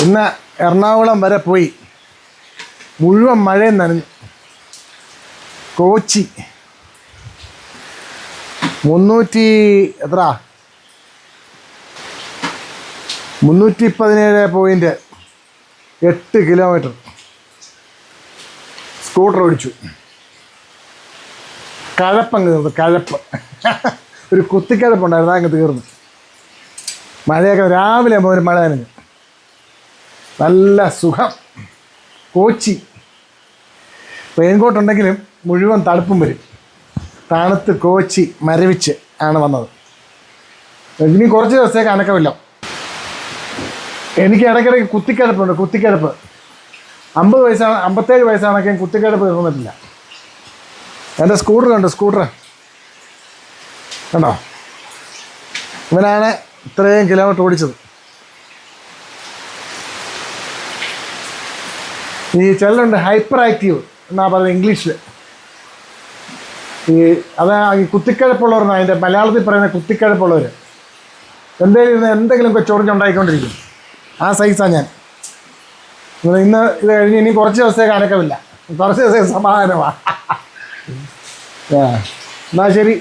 ഇന്ന് എറണാകുളം വരെ പോയി. മുഴുവൻ മഴയും നനഞ്ഞു. കോച്ചി. മുന്നൂറ്റി എത്ര മുന്നൂറ്റി പതിനേഴ് പോയിന്റ് എട്ട് കിലോമീറ്റർ സ്കൂട്ടർ ഓടിച്ചു. കഴപ്പങ്ങ് തീർന്നു കഴപ്പ്. ഒരു കുത്തിക്കഴപ്പുണ്ടായിരുന്നു അങ്ങ് തീർന്നു. മഴയൊക്കെ രാവിലെ ആകുമ്പോൾ ഒരു മഴ നനഞ്ഞു. നല്ല സുഖം. കോച്ചി റെയിൻകോട്ട് ഉണ്ടെങ്കിലും മുഴുവൻ തണുപ്പും വരും. തണുത്ത് കോച്ചി മരവിച്ച് ആണ് വന്നത്. ഇനി കുറച്ച് ദിവസത്തേക്ക് അനക്കമില്ല. എനിക്ക് ഇടയ്ക്കിടയ്ക്ക് കുത്തിക്കിടപ്പുണ്ട് കുത്തിക്കിടപ്പ്. അമ്പത് വയസ്സാണ് അമ്പത്തേഴ് വയസ്സാണെങ്കിൽ കുത്തിക്കിടപ്പ് തീർന്നിട്ടില്ല എന്റെ സ്കൂട്ടർ കണ്ടു സ്കൂട്ടർ? കണ്ടോ? ഇവനാണ് ഇത്രയും കിലോമീറ്റർ ഓടിച്ചത്. ഈ ചിലരുണ്ട് ഹൈപ്പർ ആക്റ്റീവ് എന്നാ പറയുന്നത് ഇംഗ്ലീഷിൽ ഈ അത് ഈ കുത്തിക്കഴപ്പുള്ളവർ അതിന്റെ മലയാളത്തിൽ പറയുന്ന കുത്തിക്കഴപ്പുള്ളവർ എന്തെങ്കിലും ഇരുന്ന് എന്തെങ്കിലുമൊക്കെ ചൊറിഞ്ഞുണ്ടായിക്കൊണ്ടിരിക്കും ആ സൈസാണ് ഞാൻ. ഇന്ന് ഇന്ന് ഇത് കഴിഞ്ഞ് ഇനി കുറച്ച് ദിവസത്തേക്ക് അനക്കമില്ല കുറച്ച് ദിവസത്തേക്ക് സമാധാനമാണ്. എന്നാൽ ശരി.